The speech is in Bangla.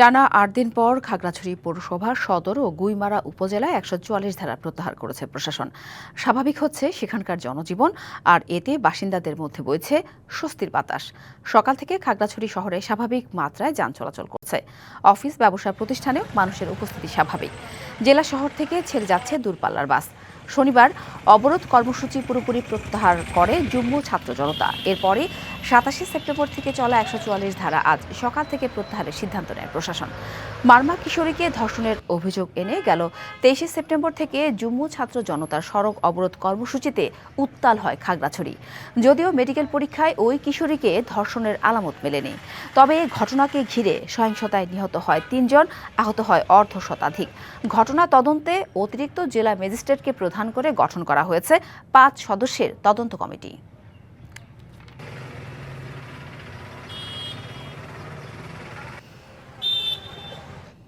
টানা আট দিন পর খাগড়াছড়ি পৌরসভার সদর ও গুইমারা উপজেলায় একশো চুয়াল্লিশ ধারা প্রত্যাহার করেছে প্রশাসন। স্বাভাবিক হচ্ছে সেখানকার জনজীবন, আর এতে বাসিন্দাদের মধ্যে বইছে স্বস্তির বাতাস। সকাল থেকে খাগড়াছড়ি শহরে স্বাভাবিক মাত্রায় যান চলাচল করছে। অফিস, ব্যবসা প্রতিষ্ঠানেও মানুষের উপস্থিতি স্বাভাবিক। জেলা শহর থেকে ছেড়ে যাচ্ছে দূরপাল্লার বাস। শনিবার অবরোধ কর্মসূচি পুরোপুরি প্রত্যাহার করে যুগ্ম ছাত্র জনতা। এরপরে সাতাশে সেপ্টেম্বর থেকে চলা একশো চুয়াল্লিশ ধারা আজ সকাল থেকে প্রত্যাহারের সিদ্ধান্ত নেয় প্রশাসন। মার্মা কিশোরীকে ধর্ষণের অভিযোগ এনে গেল তেইশে সেপ্টেম্বর থেকে যুগ্ম ছাত্র জনতার সড়ক অবরোধ কর্মসূচিতে উত্তাল হয় খাগড়াছড়ি। যদিও মেডিকেল পরীক্ষায় ওই কিশোরীকে ধর্ষণের আলামত মেলেনি। তবে ঘটনাকে ঘিরে সহিংসতায় নিহত হয় তিনজন, আহত হয় অর্ধ শতাধিক। ঘটনা তদন্তে অতিরিক্ত জেলা ম্যাজিস্ট্রেটকে প্রধান করে গঠন করা হয়েছে পাঁচ সদস্যের তদন্ত কমিটি।